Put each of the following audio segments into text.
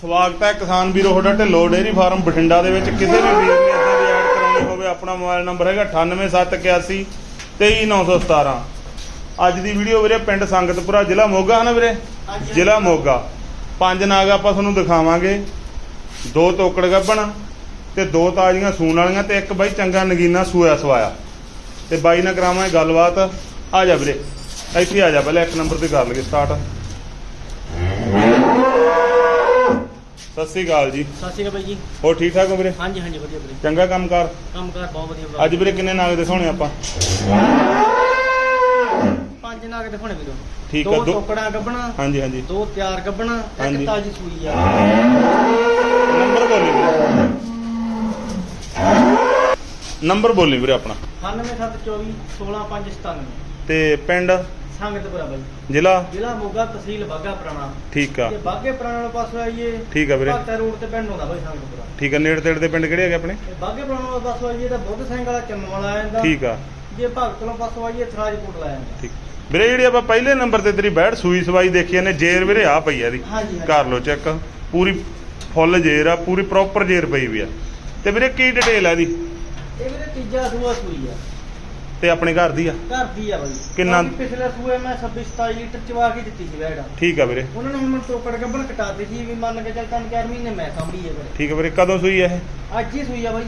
ਸਵਾਗਤ ਹੈ ਕਿਸਾਨ ਵੀਰੋ ਤੁਹਾਡਾ ਢਿੱਲੋ ਡੇਅਰੀ ਫਾਰਮ ਬਠਿੰਡਾ ਦੇ ਵਿੱਚ। ਕਿਸੇ ਵੀ ਵੀਰ ਨੇ ਇਦਾਂ ਦੀ ਐਡ ਕਰਾਉਣੀ ਹੋਵੇ ਆਪਣਾ ਮੋਬਾਈਲ ਨੰਬਰ ਹੈਗਾ 98781 23917 ਅੱਜ ਦੀ ਵੀਡੀਓ ਵੀਰੇ ਪਿੰਡ ਸੰਗਤਪੁਰਾ ਜ਼ਿਲ੍ਹਾ ਮੋਗਾ ਹੈ ਨਾ ਵੀਰੇ। ਜ਼ਿਲ੍ਹਾ ਮੋਗਾ। ਪੰਜ ਨਾਗ ਆਪਾਂ ਤੁਹਾਨੂੰ ਦਿਖਾਵਾਂਗੇ। ਦੋ ਤੋਕੜ ਗੱਬਣ ਤੇ ਦੋ ਤਾਜ਼ੀਆਂ ਸੂਣ ਵਾਲੀਆਂ ਤੇ ਇੱਕ ਬਾਈ ਚੰਗਾ ਨਗੀਨਾ ਸੂਆ ਸਵਾਇਆ। ਤੇ ਬਾਈ ਨਾਲ ਕਰਾਵਾਂਗੇ ਗੱਲਬਾਤ। ਆ ਜਾ ਵੀਰੇ। ਇੱਥੇ ਆ ਜਾ ਪਹਿਲੇ ਇੱਕ ਨੰਬਰ ਤੇ ਕਰ ਲਈਏ ਸਟਾਰਟ ਸਤਿ ਸ੍ਰੀ ਅਕਾਲ ਜੀ। ਸਤਿ ਸ਼੍ਰੀ ਅਕਾਲ ਬਾਈ ਜੀ। ਹੋਰ ਠੀਕ ਠਾਕ ਹੋ ਵੀਰੇ? ਹਾਂਜੀ ਹਾਂਜੀ ਵਧੀਆ ਵੀਰੇ। ਚੰਗਾ ਕੰਮਕਾਰ? ਕੰਮਕਾਰ ਬਹੁਤ ਵਧੀਆ ਵੀਰੇ ਅੱਜ ਵੀਰੇ ਕਿੰਨੇ ਨਾਗ ਦਿਖਾਉਣੇ ਆਪਾਂ? ਪੰਜ ਨਾਗ ਦਿਖਾਉਣੇ ਵੀਰੋ। ਠੀਕ ਆ, ਦੋ ਦੋ- ਟੋਕੜਾ ਗੱਬਣਾ ਹਾਂਜੀ ਹਾਂਜੀ। ਦੋ ਤਿਆਰ ਗੱਬਣਾ ਹਾਂਜੀ। ਇੱਕ ਤਾਜੀ ਸੂਈ ਆ। ਨੰਬਰ ਬੋਲੀ ਵੀਰੇ। ਨੰਬਰ ਬੋਲੀ ਵੀਰੇ ਆਪਣਾ। 9724 16597 ਤੇ ਪਿੰਡ? ਸੰਗਤਪੁਰਾ ਬਾਈ ਜ਼ਿਲ੍ਹਾ? ਜ਼ਿਲ੍ਹਾ ਮੋਗਾ ਤਹਿਸੀਲ ਬਾਗਾ ਪੁਰਾਣਾ। ਠੀਕ ਆ। ਤੇ ਬਾਗੇ ਪੁਰਾਣਾ ਨੂੰ ਪਾਸੋਂ ਆਈਏ ਠੀਕ ਆ ਵੀਰੇ। ਭਗਤਾ ਰੋਡ ਤੇ ਪਿੰਡ ਹੁੰਦਾ ਬਾਈ ਸੰਗਤਪੁਰਾ ਠੀਕ ਆ ਨੇੜੇ ਤੇੜੇ ਦੇ ਪਿੰਡ ਕਿਹੜੇ ਹੈਗੇ ਆਪਣੇ? ਬਾਗੇ ਪੁਰਾਣਾ ਨੂੰ ਪਾਸੋਂ ਆਈਏ ਤਾਂ ਬੁੱਧ ਸਿੰਘ ਵਾਲਾ ਚੰਮ ਵਾਲਾ ਆ ਜਾਂਦਾ। ਠੀਕ ਆ। ਜੇ ਭਗਤ ਨੂੰ ਪਾਸੋਂ ਆਈਏ ਥਰਾਜਪੁਰ ਲਾ ਜਾਂਦਾ। ਠੀਕ। ਵੀਰੇ ਜਿਹੜੀ ਆਪਾਂ ਪਹਿਲੇ ਨੰਬਰ ਤੇ ਤੇਰੀ ਬੈੜ ਸੂਈ ਸਵਾਈ ਦੇਖੀ ਨੇ ਜੇਰ ਵੀਰੇ ਆ ਪਈ ਆ ਹਾਂਜੀ ਕਰ ਲਓ ਚੈੱਕ। ਪੂਰੀ ਫੁੱਲ ਜੇਰ ਆ ਪੂਰੀ ਪ੍ਰੋਪਰ ਜੇਰ ਪਈ ਵੀ ਆ। ਤੇ ਵੀਰੇ ਕੀ ਡਿਟੇਲ ਆ ਇਹਦੀ? ਇਹ ਵੀਰੇ ਤੀਜਾ ਸੂਆ ਸੂਈ ਆ। ਤੇ ਆਪਣੇ ਘਰ ਦੀ ਆ? ਘਰ ਦੀ ਆ ਬਾਈ। ਕਿੰਨਾ- ਪਿਛਲੇ ਸੂਏ ਮੈਂ 26 27 ਲੀਟਰ ਚਵਾ ਕੇ ਦਿੱਤੀ ਸੀ ਵੈੜ ਠੀਕ ਆ ਵੀਰੇ। ਉਹਨਾਂ ਨੇ ਹੁਣ ਮੈਨੂੰ ਟੋਕੜ ਗੱਬਣ ਕਟਾਤੀ ਸੀ ਵੀ ਮੰਨ ਕੇ ਚੱਲ ਤਿੰਨ ਚਾਰ ਮਹੀਨੇ ਮੈਂ ਸਾਂਭੀ ਹੈ ਵੀਰੇ। ਠੀਕ ਆ ਵੀਰੇ ਕਦੋਂ ਸੂਈ ਆ ਇਹ? ਅੱਜ ਹੀ ਸੂਈ ਆ ਬਾਈ।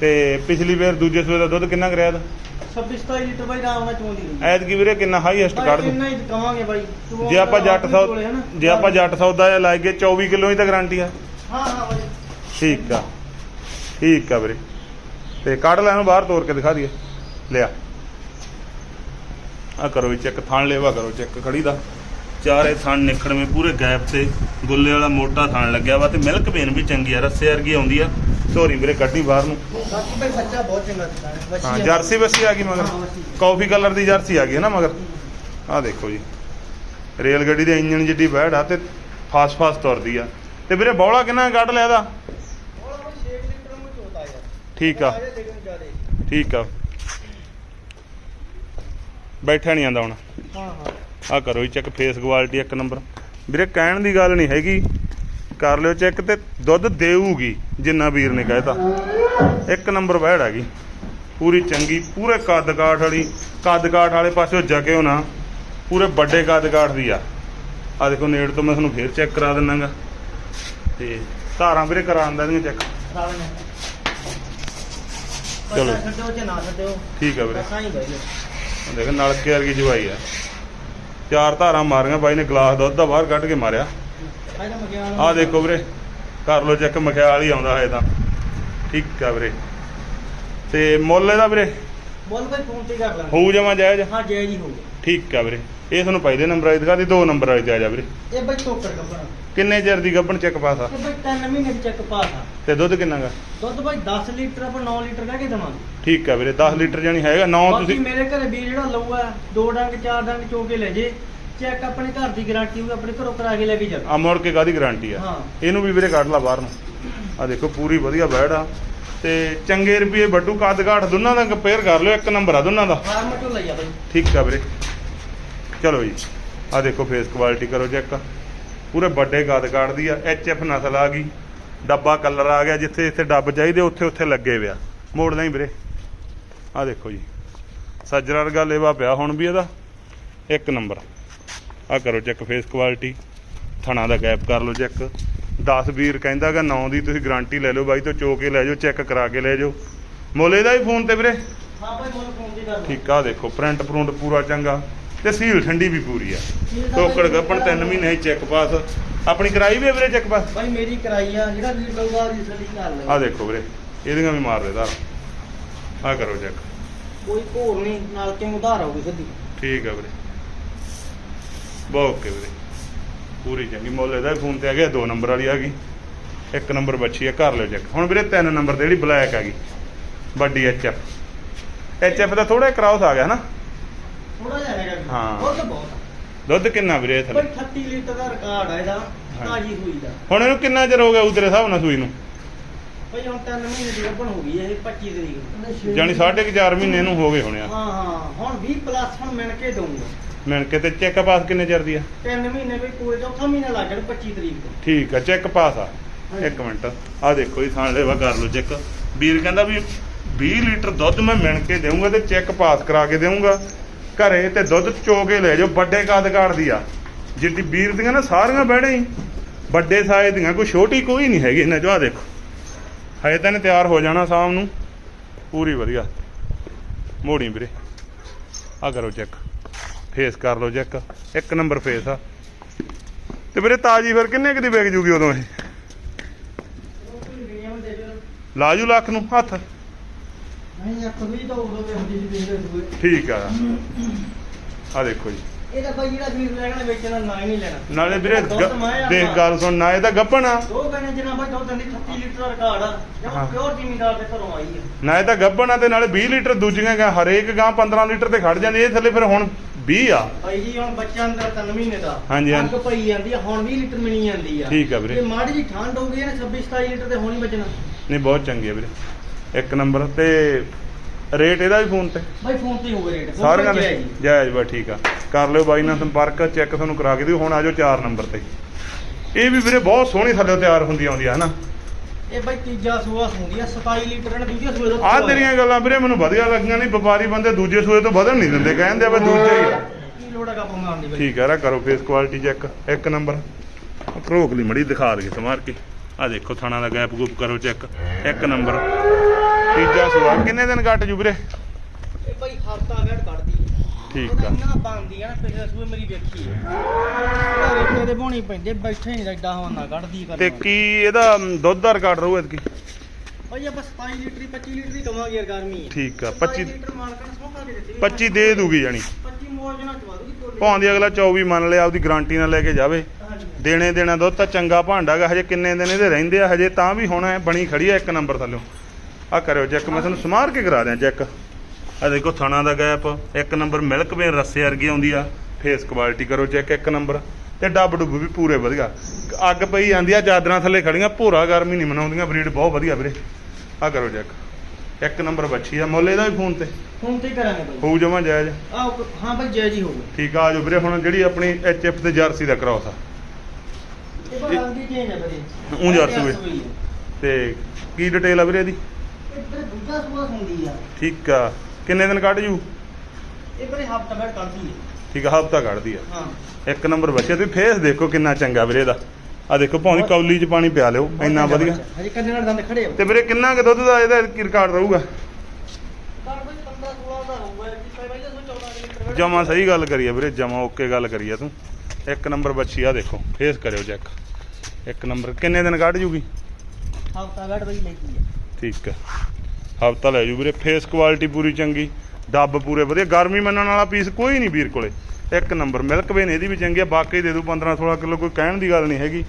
ਤੇ ਪਿਛਲੀ ਵਾਰ ਦੂਜੇ ਸੂਏ ਦਾ ਦੁੱਧ ਕਿੰਨਾ ਕਰਿਆ ਦਾ 26 27 ਲੀਟਰ ਬਾਈ ਆਰਾਮ ਨਾਲ ਚੋਂਦੀ ਰਹੀ। ਐਤਕੀ ਵੀਰੇ ਕਿੰਨਾ ਹਾਈਐਸਟ ਕੱਢ ਬਾਈ ਦੂੰ ਇੰਨਾ ਹੀ ਕਵਾਂਗੇ ਬਾਈ। ਤੂੰ ਜੇ ਆਪਾਂ ਜੱਟ ਸੌ ਕੋਲੇ ਹੈ ਨਾ। ਜੇ ਆਪਾਂ ਜੱਟ ਸੌਦਾ ਜਿਹਾ ਲਾਈਏ 24 ਕਿਲੋ ਹੀ ਤਾਂ ਗਾਰੰਟੀ ਆ। ਹਾਂ ਹਾਂ ਬਾਈ। ਠੀਕ ਆ। ਠੀਕ ਆ ਵੀਰੇ। ਤੇ ਕੱਢ ਲੈ ਇਹਨੂੰ ਬਾਹਰ ਤੋੜ ਕੇ ਦਿਖਾ ਦਈਏ। ਲਿਆ। ਆ ਕਰੋ ਚੈੱਕ ਥਣ ਲੈਵਾ ਕਰੋ ਚੈੱਕ ਖੜੀ ਦਾ। ਚਾਰੇ ਥਣ ਨਿਖੜਵੇਂ ਪੂਰੇ ਗੈਪ ਤੇ ਗੁੱਲੇ ਵਾਲਾ ਮੋਟਾ ਥਣ ਲੱਗਿਆ ਵਾ ਤੇ ਮਿਲਕ ਪੇਨ ਵੀ ਚੰਗੀ ਆ ਰੱਸੇ ਵਰਗੀ ਆਉਂਦੀ ਆ। ਧੋਰੀ ਵੀਰੇ ਕੱਢੀ ਬਾਹਰ ਨੂੰ। ਬਾਕੀ ਬਾਈ ਬੱਚਾ ਬਹੁਤ ਚੰਗਾ ਦਿੱਤਾ ਹੈ ਆ। ਜਰਸੀ ਵਸੀ ਆ ਗਈ ਮਗਰ। ਕਾਫੀ ਕਲਰ ਦੀ ਜਰਸੀ ਆ ਗਈ ਨਾ ਮਗਰ। ਆਹ ਦੇਖੋ ਜੀ। ਰੇਲ ਗੱਡੀ ਦੇ ਇੰਜਨ ਜਿੱਡੀ ਬੈੜ ਆ ਤੇ ਫਾਸ ਫਾਸ ਤੁਰਦੀ ਆ। ਤੇ ਵੀਰੇ ਬੌਲਾ ਕਿੰਨਾ ਕੱਢ ਲਿਆ ਇਹਦਾ? ਹੋਰ ਬਾਈ 6 ਲੀਟਰ ਨੂੰ ਚੋਤਾ ਯਾਰ ਠੀਕ ਆ। ਠੀਕ ਆ। ਬੈਠਾ ਨਹੀਂ ਆਂਦਾ ਹੁਣ। ਹਾਂ ਹਾਂ। ਆ ਕਰੋ ਜੀ ਚੈੱਕ ਫੇਸ ਕੁਆਲਿਟੀ ਇੱਕ ਨੰਬਰ ਵੀਰੇ ਕਹਿਣ ਦੀ ਗੱਲ ਨਹੀਂ ਹੈਗੀ। ਕਰ ਲਿਓ ਚੈੱਕ ਤੇ ਦੁੱਧ ਦੇਊਗੀ ਜਿੰਨਾ ਵੀਰ ਨੇ ਕਹਿਤਾ। ਇੱਕ ਨੰਬਰ ਬੈੜ ਹੈਗੀ। ਪੂਰੀ ਚੰਗੀ ਪੂਰੇ ਕੱਦ ਕਾਠ ਵਾਲੀ। ਕੱਦ ਕਾਠ ਵਾਲੇ ਪਾਸਿਓ ਜਕਿਓ ਨਾ। ਪੂਰੇ ਵੱਡੇ ਕੱਦ ਕਾਠ ਦੀ ਆ। ਆ ਦੇਖੋ ਨੇੜ ਤੋਂ ਮੈਂ ਤੁਹਾਨੂੰ ਫੇਰ ਚੈੱਕ ਕਰਾ ਦਿੰਨਾਗਾ। ਤੇ ਧਾਰਾਂ ਵੀਰੇ ਕਰਾ ਦਿੰਦਾ ਇਹਦੀਆਂ ਚੈੱਕ ਚਲੋ। ਛੱਡੋ ਨਾ ਠੀਕ ਆ ਵੀਰੇ। ਦੇਖ ਨਲਕੇ ਵਰਗੀ ਜਵਾਈ ਆ। ਚਾਰ ਧਾਰਾਂ ਮਾਰੀਆਂ ਬਾਈ ਨੇ ਗਲਾਸ ਦੁੱਧ ਦਾ ਬਾਹਰ ਕੱਢ ਕੇ ਮਾਰਿਆ। ਆਹ ਦੇਖੋ ਵੀਰੇ ਕਰ ਲੋ ਚੈੱਕ ਮਖਿਆਲ ਹੀ ਆਉਂਦਾ ਹੈ ਤਾਂ। ਠੀਕ ਆ ਵੀਰੇ। ਤੇ ਮੁੱਲ ਇਹਦਾ ਵੀਰੇ? ਬੋਲ ਕੋਈ ਫੋਨ ਤੇ ਕਰ ਲਾਂਗੇ। ਹੋਊ ਜਮਾ ਜਾਇਜ਼? ਹਾਂ ਜੈ ਜੀ ਹੋ ਗਿਆ ਠੀਕ ਆ ਵੀਰੇ। ਇਹ ਤੁਹਾਨੂੰ ਪਹਿਲੇ ਨੰਬਰ ਵਾਲੀ ਦਿਖਾ ਦੀ ਦੋ ਨੰਬਰ ਵਾਲੀ ਤੇ ਆ ਜਾ ਵੀਰੇ। ਇਹ ਬਾਈ ਟੋਕਰ ਕੱਪੜਾ। ਕਿੰਨੇ ਚਿਰ ਦੀ ਗੱਭਣ ਚੈੱਕ ਪਾਸਾ ਇਹ ਬਾਈ 3 ਮਹੀਨੇ ਦੀ ਚੈੱਕ ਪਾਸ ਆ ਤੇ ਦੁੱਧ ਕਿੰਨਾ ਗਾ ਦੁੱਧ ਬਾਈ 10 ਲੀਟਰ ਆਪਾਂ 9 ਲੀਟਰ ਕਹਿ ਕੇ ਦੇਵਾਂਗੇ। ਠੀਕ ਆ ਵੀਰੇ 10 ਲੀਟਰ ਜਾਨੀ ਹੈਗਾ 9 ਬਾਕੀ ਤੁਸੀਂ ਮੇਰੇ ਘਰੇ ਵੀ ਜਿਹੜਾ ਲਊਗਾ ਦੋ ਡੰਗ ਚਾਰ ਡੰਗ ਚੋ ਕੇ ਲੈ ਜੇ। ਚੈੱਕ ਆਪਣੇ ਘਰ ਦੀ ਗਾਰੰਟੀ ਹੋਊਗੀ ਆਪਣੇ ਘਰੋਂ ਕਰਾ ਕੇ ਲੈ ਕੇ ਜਾ ਆ ਮੁੜ ਕੇ ਕਾਦੀ ਗਾਰੰਟੀ ਆ? ਹਾਂ। ਇਹਨੂੰ ਵੀ ਵੀਰੇ ਕੱਢ ਲਾ ਬਾਹਰ ਨੂੰ। ਆ ਦੇਖੋ ਪੂਰੀ ਵਧੀਆ ਬੈੜ ਆ। ਤੇ ਚੰਗੇ ਰੁਪਏ ਵੱਡੂ ਕੱਦ ਕਾਠ ਦੋਨਾਂ ਦਾ ਕੰਪੇਅਰ ਕਰ ਲਿਓ ਇੱਕ ਨੰਬਰ ਆ ਦੋਨਾਂ ਦਾ। ਫਾਰਮ ਚੋਂ ਲਈ ਆ ਬਾਈ। ਠੀਕ ਆ ਵੀਰੇ। ਚਲੋ ਜੀ ਆ ਦੇਖੋ ਫੇਸ ਕੁਆਲਿਟੀ ਕਰੋ ਚੈੱਕ ਪੂਰੇ ਵੱਡੇ ਗਾਦ ਕਾੜਦੀ ਆ ਐਚ ਐਫ ਨਸਲ ਆ ਗਈ ਡੱਬਾ ਕਲਰ ਆ ਗਿਆ ਜਿੱਥੇ ਇੱਥੇ ਡੱਬ ਚਾਹੀਦੇ ਉੱਥੇ ਉੱਥੇ ਲੱਗੇ ਵਿਆ ਮੋੜ ਨਹੀਂ ਵੀਰੇ। ਆ ਦੇਖੋ ਜੀ। ਸੱਜਰਾ ਵਰਗਾ ਲੇਵਾ ਪਿਆ ਹੁਣ ਵੀ ਇਹਦਾ। ਇੱਕ ਨੰਬਰ। ਆ ਕਰੋ ਚੈੱਕ ਫੇਸ ਕੁਆਲਿਟੀ। ਥਣਾ ਦਾ ਗੈਪ ਕਰ ਲਓ ਚੈੱਕ। 10 ਵੀਰ ਕਹਿੰਦਾਗਾ 9 ਦੀ ਤੁਸੀਂ ਗਾਰੰਟੀ ਲੈ ਲਓ ਬਾਈ ਤੋਂ ਚੋ ਕੇ ਲੈ ਜਾਓ ਚੈੱਕ ਕਰਾ ਕੇ ਲੈ ਜਾਓ। ਮੁੱਲ ਇਹਦਾ ਹੀ ਫੋਨ ਤੇ ਵੀਰੇ? ਹਾਂ ਬਾਈ ਮੁੱਲ ਫੋਨ ਤੇ ਕਰ। ਠੀਕ ਆ ਦੇਖੋ ਪ੍ਰਿੰਟ ਪ੍ਰਿੰਟ ਪੂਰਾ ਚੰਗਾ। ਤੇ ਸੀਲ ਠੰਡੀ ਵੀ ਪੂਰੀ ਆ। ਦਾ ਟੋਕੜ ਗੱਪਣ 3 ਮਹੀਨੇ ਚੈੱਕ ਪਾਸ ਆਪਣੀ ਕਰਾਈ ਵੀ ਵੀਰੇ ਚੈੱਕ ਪਾਸ ਬਾਈ ਮੇਰੀ ਕਰਾਈ ਆ ਜਿਹੜਾ ਵੀਰ ਲਊਗਾ ਉਹਦੀ ਸਲੀ ਕਰ ਲੈ ਆ ਦੇਖੋ ਵੀਰੇ ਇਹਦੀਆਂ ਵੀ ਮਾਰ ਦੇ ਧਾਰ। ਆ ਕਰੋ ਚੈੱਕ ਕੋਈ ਘੋਰ ਨਹੀਂ ਨਾਲ ਕਿਉਂ ਉਧਾਰ ਆਉਗੀ ਸਿੱਧੀ? ਠੀਕ ਆ ਵੀਰੇ। ਬਹੁਤ ਓਕੇ ਵੀਰੇ। ਪੂਰੀ ਚੰਗੀ ਮੁੱਲ ਇਹਦਾ ਫੋਨ ਤੇ ਆ ਗਿਆ ਦੋ ਨੰਬਰ ਵਾਲੀ ਆ ਗਈ। ਇੱਕ ਨੰਬਰ ਬੱਚੀ ਆ ਕਰ ਲਿਓ ਚੈੱਕ ਹੁਣ ਵੀਰੇ ਤਿੰਨ ਨੰਬਰ ਤੇ ਜਿਹੜੀ ਬਲੈਕ ਆ ਗਈ ਵੱਡੀ ਐਚ ਐਫ ਐਚ ਐਫ ਦਾ ਥੋੜਾ ਕਰਾਉਸ ਆ ਗਿਆ ਨਾ ਥੋੜਾ ਜਿਹਾ ਹੈਗਾ ਵੀ। ਹਾਂ। ਦੁੱਧ ਬਹੁਤ ਆ। ਦੁੱਧ ਕਿੰਨਾ ਵੀਰੇ ਥੱਲੇ? 38 ਲੀਟਰ ਦਾ ਰਿਕਾਰਡ ਆ ਇਹਦਾ ਤਾਜੀ ਹੋਈ ਦਾ। ਹੁਣ ਇਹਨੂੰ ਕਿੰਨਾ ਚਿਰ ਹੋ ਗਿਆ ਉਤਰੇ ਹਿਸਾਬ ਨਾਲ ਸੂਈ ਨੂੰ? ਭਾਈ ਹੁਣ 3 ਮਹੀਨੇ ਦੀ ਗੱਭਣ ਹੋ ਗਈ ਇਹ 25 ਤਰੀਕ ਨੂੰ। ਜਾਨੀ ਸਾਢੇ ਕੁ ਚਾਰ ਮਹੀਨੇ ਨੂੰ ਹੋ ਗਏ ਹੋਣੇ ਆ। ਹਾਂ ਹਾਂ ਹੁਣ 20 ਪਲੱਸ ਹੁਣ ਮਿਣ ਕੇ ਦਊਂਗਾ। ਮਿਣ ਕੇ ਤੇ ਚੈੱਕ ਪਾਸ ਕਿੰਨੇ ਚਿਰ ਦੀ ਆ? ਤਿੰਨ ਮਹੀਨੇ ਵੀ ਕੋਈ ਚੌਥਾ ਮਹੀਨਾ ਲੱਗ ਜਾਣਾ 25 ਤਰੀਕ ਤੋਂ। ਠੀਕ ਆ ਚੈੱਕ ਪਾਸ ਆ। ਹਾਂਜੀ। ਇੱਕ ਮਿੰਟ ਆ ਦੇਖੋ ਜੀ ਥਾਂ ਲੈਵਾ ਕਰ ਲਓ ਚੈੱਕ। ਵੀਰ ਕਹਿੰਦਾ ਵੀ 20 ਲੀਟਰ ਦੁੱਧ ਮੈਂ ਮਿਣ ਕੇ ਦੇਵਾਂਗਾ ਤੇ ਚੈੱਕ ਪਾਸ ਕਰਾ ਕੇ ਦੇਵਾਂਗਾ ਘਰੇ ਤੇ ਦੁੱਧ ਚੋ ਕੇ ਲੈ ਜਾਓ, ਵੱਡੇ ਕੱਦ ਕਾੜ ਦੀ ਆ। ਜਿਹੜੀ ਵੀਰ ਦੀਆਂ ਨਾ ਸਾਰੀਆਂ ਬਹਿਣੇ ਹੀ ਵੱਡੇ ਸਾਈਜ਼ ਦੀਆਂ, ਕੋਈ ਛੋਟੀ ਕੋਈ ਨਹੀਂ ਹੈਗੀ ਇਹਨਾਂ ਚੋਂ ਆ ਦੇਖੋ। ਹਜੇ ਤਾਂ ਇਹਨੇ ਤਿਆਰ ਹੋ ਜਾਣਾ ਸ਼ਾਮ ਨੂੰ। ਪੂਰੀ ਵਧੀਆ। ਮੋੜੀ ਵੀਰੇ। ਆ ਕਰੋ ਚੈੱਕ। ਫੇਸ ਕਰ ਲਓ ਚੈੱਕ। ਇੱਕ ਨੰਬਰ ਫੇਸ ਆ। ਤੇ ਵੀਰੇ ਤਾਜੀ ਫਿਰ ਕਿੰਨੇ ਕੁ ਦੀ ਵਿਕ ਜੂਗੀ ਉਦੋਂ ਇਹ? ਲਾਜੂ ਲੱਖ ਨੂੰ, ਹੱਥ। ਨਹੀਂ ਅੱਖ ਵੀ ਤਾਂ ਉਦੋਂ ਦੇ ਹੁੰਦੀ ਸੀ ਦੇਖਦੇ ਸੂਏ ਠੀਕ ਆ। ਆ ਦੇਖੋ ਜੀ। ਇਹਦਾ ਬਾਈ ਜਿਹੜਾ ਵੀਰ ਲੈਣਾ ਵੇਚਣਾ ਨਾ ਹੀ ਨਹੀਂ ਲੈਣਾ। ਨਾਲੇ ਵੀਰੇ ਗ- ਦੁੱਧ ਮੈਂ ਆ ਦੇਖ। ਗੱਲ ਸੁਣ ਨਾ ਇਹ ਤਾਂ ਗੱਪਣ ਆ। ਦੋ ਕਹਿੰਦੇ ਜਿਹਨਾਂ ਬਾਈ ਦੁੱਧ ਦੀ 36 ਲੀਟਰ ਦਾ ਰਿਕਾਰਡ ਆ। ਹਾਂ। ਜਦ ਪਿਓਰ ਜ਼ਿਮੀਂਦਾਰ ਦੇ ਘਰੋਂ ਆਈ ਆ। ਨਾ ਇਹ ਤਾਂ ਗੱਪਣ ਆ ਤੇ ਨਾਲੇ 20 ਲੀਟਰ ਦੂਜੀਆਂ ਗਾਂ ਹਰੇਕ ਗਾਂ 15 ਲੀਟਰ ਤੇ ਖੜ ਜਾਂਦੀ ਇਹ ਥੱਲੇ ਫਿਰ ਹੁਣ 20 ਆ। ਭਾਈ ਜੀ ਹੁਣ ਬੱਚਾ ਅੰਦਰ 3 ਮਹੀਨੇ ਦਾ ਹਾਂਜੀ, ਹਾਂਜੀ। ਅੱਗ ਪਈ ਜਾਂਦੀ ਆ ਹੁਣ 20 ਲੀਟਰ ਮਿਲੀ ਜਾਂਦੀ ਆ। ਠੀਕ ਆ ਵੀਰੇ। ਤੇ ਮਾੜੀ ਜੀ ਠੰਡ ਹੋ ਗਈ ਨਾ 26 27 ਲੀਟਰ ਤੇ ਹੁਣ ਬਚਣਾ। ਨਹੀਂ ਬਹੁਤ ਚੰਗੀ ਆ ਵੀਰੇ। ਇੱਕ ਨੰਬਰ ਤੇ ਰੇਟ ਇਹਦਾ ਵੀ ਫੋਨ ਤੇ? ਬਾਈ ਫੋਨ ਤੇ ਹੋਵੇ ਰੇਟ ਸਾਰਿਆਂ ਤੇ ਦੇ ਜਾਇਜ਼ ਬਾ ਠੀਕ ਆ। ਕਰ ਲਿਓ ਬਾਈ ਨਾਲ ਸੰਪਰਕ ਚੈੱਕ ਤੁਹਾਨੂੰ ਕਰਾ ਕੇ ਦਿਓ। ਹੁਣ ਆਜੋ 4 ਨੰਬਰ ਤੇ। ਇਹ ਵੀ ਵੀਰੇ ਬਹੁਤ ਸੋਹਣੀ ਥੱਲੇ ਤਿਆਰ ਹੁੰਦੀ ਆਉਂਦੀ ਆ ਹਨਾ? ਇਹ ਬਾਈ ਤੀਜਾ ਸੂਆ ਹੁੰਦੀ ਆ 27 ਲੀਟਰ ਨੇ ਦੂਜੇ ਸੂਏ ਦਾ ਆਹ ਤੇਰੀਆਂ ਗੱਲਾਂ ਵੀਰੇ ਮੈਨੂੰ ਵਧੀਆ ਲੱਗੀਆਂ ਨਹੀਂ। ਵਪਾਰੀ ਬੰਦੇ ਦੂਜੇ ਸੂਏ ਤੋਂ ਵਧਣ ਨਹੀਂ ਦਿੰਦੇ ਕਹਿੰਦੇ ਆ ਵੀ ਦੂਜਾ ਹੀ ਆ। ਕੀ ਲੋੜ ਹੈਗਾ ਪਮਾਉਣ ਦੀ ਬਾਈ? ਠੀਕ ਹੈ ਰਾ ਕਰੋ ਫੇਸ ਕੁਆਲਿਟੀ ਚੈੱਕ ਇੱਕ ਨੰਬਰ। ਘਰੋਕ ਲਈ ਮੜੀ ਦਿਖਾ ਦਈਏ ਸਮਾਰ ਕੇ। ਆ ਦੇਖੋ ਥਾਣਾ ਦਾ ਗੈਪ ਗੂਪ ਕਰੋ ਚੈੱਕ ਇੱਕ ਨੰਬਰ। ਤੀਜਾ ਸੂਆ ਕਿੰਨੇ ਦਿਨ ਕੱਟ ਜੂ ਵੀਰੇ? ਇਹ ਬਾਈ ਹਫਤਾ ਵੇੜ ਕੱਢਦੀ ਠੀਕ ਆ। ਬਣਦੀ ਆ ਨਾ ਪਿਛਲੇ ਸੂਏ ਮੇਰੀ ਵੇਖੀ ਆ ਰੇਤੇ ਦੇ ਬੋਣੀ ਪੈਂਦੇ ਬੈਠੇ ਨਹੀਂ ਐਡਾ ਹਵਾਨਾ ਕੱਢਦੀ ਕਰ ਤੇ ਕੀ ਇਹਦਾ ਦੁੱਧ ਦਾ ਰਿਕਾਰਡ ਰਹੂ ਐਤਕੀ? ਬਾਈ ਆਪਾਂ 27 ਲੀਟਰ ਹੀ 25 ਲੀਟਰ ਹੀ ਕਵਾਂਗੇ ਯਾਰ ਗਰਮੀ। ਠੀਕ ਆ 25 25 ਲੀਟਰ ਮਾਲਕਾਂ ਨੇ ਸਮੋਖਾ ਦੇ ਦਿੱਤੀ। 25 ਦੇ ਦੂਗੀ ਜਾਣੀ। 25 ਮੋਜ ਨਾਲ ਚਵਾ ਦੂਗੀ ਭਾਂਦੀ ਅਗਲਾ 24 ਮੰਨ ਲਿਆ ਆਪਦੀ ਗਾਰੰਟੀ ਨਾਲ ਲੈ ਕੇ ਜਾਵੇ। ਦੇਣੇ ਦੇਣਾ ਦੁੱਧ ਤਾਂ ਚੰਗਾ ਭਾਂਡਾ ਗਾ ਹਜੇ ਕਿੰਨੇ ਦਿਨ ਇਹਦੇ ਰਹਿੰਦੇ ਆ ਹਜੇ ਤਾਂ ਵੀ ਹੁਣ ਐ ਬਣੀ ਖੜੀ ਆ ਇੱਕ ਨੰਬਰ ਥੱਲੇ। ਆ ਕਰਿਓ ਚੈੱਕ ਮੈਂ ਤੁਹਾਨੂੰ ਸਮਾਰ ਕੇ ਕਰਾ ਦਿਆਂ ਚੈੱਕ। ਆ ਦੇਖੋ ਥਣਾ ਦਾ ਗੈਪ ਇੱਕ ਨੰਬਰ ਮਿਲਕ ਵੇ ਰੱਸੇ ਵਰਗੀ ਆਉਂਦੀ ਆ। ਫੇਸ ਕੁਆਲਿਟੀ ਕਰੋ ਚੈੱਕ ਇੱਕ ਨੰਬਰ। ਤੇ ਡੱਬ ਡੁੱਬ ਵੀ ਪੂਰੇ ਵਧੀਆ। ਅੱਗ ਪਈ ਜਾਂਦੀ ਆ ਚਾਦਰਾਂ ਥੱਲੇ ਖੜੀਆਂ ਭੋਰਾ ਗਰਮੀ ਨਹੀਂ ਮਨਾਉਂਦੀਆਂ ਬਰੀਡ ਬਹੁਤ ਵਧੀਆ ਵੀਰੇ। ਆ ਕਰੋ ਚੈੱਕ। ਇੱਕ ਨੰਬਰ ਬੱਚੀ ਆ ਮੁੱਲ ਇਹਦਾ ਵੀ ਫੋਨ ਤੇ? ਹੁਣ ਤੇ ਹੀ ਕਰਾਂਗੇ ਬਾਈ। ਹੋਊ ਜਮਾ ਜਾਇਜ਼। ਹਾਂ ਬਾਈ ਜੈ ਜੀ ਹੋਊਗਾ। ਠੀਕ ਆ ਆਜੋ ਵੀਰੇ ਹੁਣ ਜਿਹੜੀ ਆਪਣੀ ਐਚਐਫ ਤੇ ਜਰਸੀ ਦਾ ਕ੍ਰਾਸ ਆ। ਇਹ ਬੜਾ ਰੰਗ ਦੀ ਚੇਂਜ ਹੈ ਬੜੀ ਊਂ ਜਰਸੀ ਹੋਈ। ਤੇ ਕੀ ਡਿਟੇਲ ਆ ਵੀਰੇ ਇਹਦੀ? ਇਹ ਬੜੇ ਦੂਜਾ ਸੂਆ ਹੁੰਦੀ ਆ। ਠੀਕ ਆ। ਕਿੰਨੇ ਦਿਨ ਕੱਢ ਜੂ? ਇਹ ਬੜੇ ਹਫਤਾ ਵੇੜ ਕੱਢਦੀ ਹੈ ਠੀਕ ਆ ਹਫਤਾ ਕੱਢਦੀ ਆ। ਹਾਂ। ਇੱਕ ਨੰਬਰ ਬੱਚੇ ਤੁਸੀਂ ਫੇਸ ਦੇਖੋ ਕਿੰਨਾ ਚੰਗਾ ਵੀਰੇ ਦਾ ਆ ਦੇਖੋ ਭਾਵੇਂ ਕੌਲੀ 'ਚ ਪਾਣੀ ਪਿਆ ਲਿਓ ਇੰਨਾ ਵਧੀਆ। ਹਜੇ ਕੰਨੇ ਨਾਲ ਦੰਦ ਖੜੇ ਹੋ ਤੇ ਵੀਰੇ ਕਿੰਨਾ ਕੁ ਦੁੱਧ ਦਾ ਇਹਦਾ ਕੀ ਰਿਕਾਰਡ ਰਹੂਗਾ? ਕਾਰ ਬਈ 15 16 ਦਾ ਹੋਊਗਾ ਕਿ ਪਹਿਲਾਂ ਤੋਂ 14 ਲੀਟਰ ਜਮਾ ਸਹੀ ਗੱਲ ਕਰੀਏ ਵੀਰੇ ਜਮਾ ਓਕੇ ਗੱਲ ਕਰੀਏ ਤੂੰ। ਇੱਕ ਨੰਬਰ ਬੱਚੀ ਆ ਦੇਖੋ ਫੇਸ ਕਰਿਓ ਚੈੱਕ ਇੱਕ ਨੰਬਰ ਕਿੰਨੇ ਦਿਨ ਕੱਢ ਜੂਗੀ? ਹਫਤਾ ਵੇੜ ਬਈ ਲੈਂਦੀ ਹੈ ਠੀਕ ਆ ਹਫਤਾ ਲੈ ਜੂ ਵੀਰੇ ਫੇਸ ਕੁਆਲਿਟੀ ਪੂਰੀ ਚੰਗੀ ਡੱਬ ਪੂਰੇ ਵਧੀਆ ਗਰਮੀ ਮੰਨਣ ਵਾਲਾ ਪੀਸ ਕੋਈ ਨਹੀਂ ਵੀਰ ਕੋਲੇ। ਇੱਕ ਨੰਬਰ ਮਿਲਕ ਵੇਨ ਇਹਦੀ ਵੀ ਚੰਗੀ ਆ ਬਾਕੀ ਦੇ ਦੂ 15 16 ਕਿਲੋ ਕੋਈ ਕਹਿਣ ਦੀ ਗੱਲ ਨਹੀਂ ਹੈਗੀ।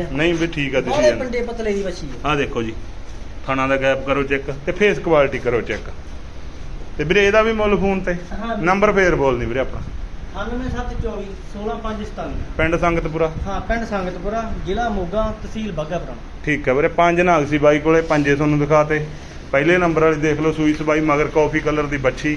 ਆ। ਨਹੀਂ ਵੀ ਠੀਕ ਆ ਤੁਸੀਂ ਬੜੇ ਜਾਣੋ। ਪੰਡੇ ਪਤਲੇ ਦੀ ਬੱਚੀ ਹੈ ਆਹ ਦੇਖੋ ਜੀ ਥਾਣਾ ਦਾ ਗੈਪ ਕਰੋ ਚੈੱਕ ਤੇ ਫੇਸ ਕੁਆਲਿਟੀ ਕਰੋ ਚੈੱਕ ਤੇ ਵੀਰੇ ਇਹਦਾ ਵੀ ਮੁੱਲ ਫੋਨ ਤੇ। ਨੰਬਰ ਫੇਰ ਬੋਲਨੀ ਵੀਰੇ ਆਪਣਾ। 9724 16597 ਪਿੰਡ ਸੰਗਤਪੁਰਾ। ਹਾਂ ਪਿੰਡ ਸੰਗਤਪੁਰਾ ਜ਼ਿਲ੍ਹਾ ਮੋਗਾ ਤਹਿਸੀਲ ਬਾਘਾਪੁਰਾ ਠੀਕ ਹੈ ਵੀਰੇ ਪੰਜ ਨਾਗ ਸੀ ਬਾਈ ਕੋਲੇ ਪੰਜੇ ਤੁਹਾਨੂੰ ਦਿਖਾਤੇ। ਪਹਿਲੇ ਨੰਬਰ ਵਾਲੀ ਦੇਖ ਲਓ ਸੂਈ ਸਬਾਈ ਮਗਰ ਕਾਫੀ ਕਲਰ ਦੀ ਬੱਚੀ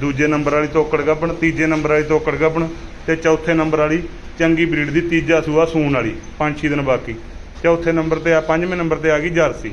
ਦੂਜੇ ਨੰਬਰ ਵਾਲੀ ਤੋਕੜ ਗੱਬਣ ਤੀਜੇ ਨੰਬਰ ਵਾਲੀ ਤੋਕੜ ਗੱਬਣ ਤੇ ਚੌਥੇ ਨੰਬਰ ਵਾਲੀ ਚੰਗੀ ਬਰੀਡ ਦੀ ਤੀਜਾ ਸੂਆ ਸੂਣ ਵਾਲੀ ਪੰਜ ਛੇ ਦਿਨ ਬਾਕੀ। ਚੌਥੇ ਨੰਬਰ ਤੇ ਆ ਪੰਜਵੇਂ ਨੰਬਰ ਤੇ ਆ ਗਈ ਜਰਸੀ।